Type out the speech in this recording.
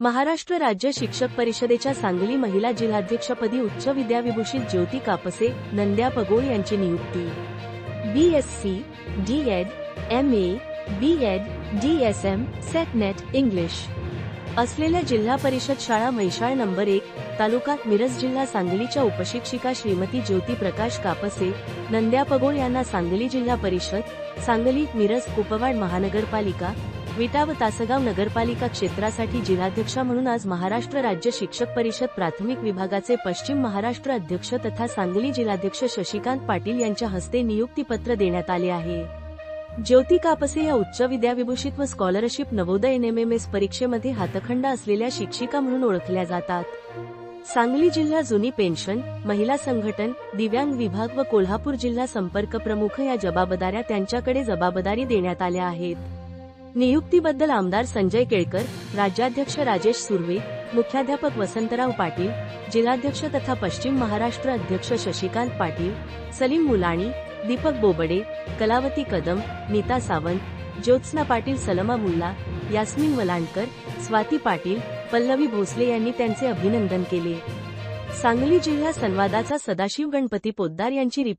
महाराष्ट्र राज्य शिक्षक परिषदेच्या सांगली महिला जिल्हाध्यक्षपदी उच्च विद्याविभूषित ज्योती कापसे नंद्या पगोळ यांची नियुक्ती. B S C D Ed M A B Ed D S M SET NET English असलेल्या जिल्हा परिषद शाळा मैशाळ नंबर एक तालुका मिरज जिल्हा सांगलीच्या उपशिक्षिका श्रीमती ज्योती प्रकाश कापसे नंद्या पगोळ यांना सांगली जिल्हा परिषद सांगली मिरज कुपवाड महानगरपालिका विटा व तासगाव नगरपालिका क्षेत्रासाठी जिल्हाध्यक्षा म्हणून आज महाराष्ट्र राज्य शिक्षक परिषद प्राथमिक विभागाचे पश्चिम महाराष्ट्र अध्यक्ष तथा सांगली जिल्हाध्यक्ष शशिकांत पाटील यांच्या हस्ते नियुक्तीपत्र देण्यात आले आहे. ज्योती कापसे या उच्च विद्याविभूषित व स्कॉलरशिप नवोदय एनएमएमएस परीक्षेमध्ये हातखंड असलेल्या शिक्षिका म्हणून ओळखल्या जातात. सांगली जिल्हा जुनी पेन्शन महिला संघटन दिव्यांग विभाग व कोल्हापूर जिल्हा संपर्क प्रमुख या जबाबदाऱ्या त्यांच्याकडे जबाबदारी देण्यात आल्या आहेत. नियुक्तीबद्दल आमदार संजय केळकर राज्याध्यक्ष राजेश सुर्वे मुख्याध्यापक वसंतराव पाटील जिल्हाध्यक्ष तथा पश्चिम महाराष्ट्र अध्यक्ष शशिकांत पाटील सलीम मुलाणी दीपक बोबडे कलावती कदम नीता सावंत ज्योत्स्ना पाटील सलमा मुल्ला यास्मिन वलांडकर स्वाती पाटील पल्लवी भोसले यांनी त्यांचे अभिनंदन केले. सांगली जिल्हा संवादाचा सदाशिव गणपती पोद्दार यांची रिपोर्ट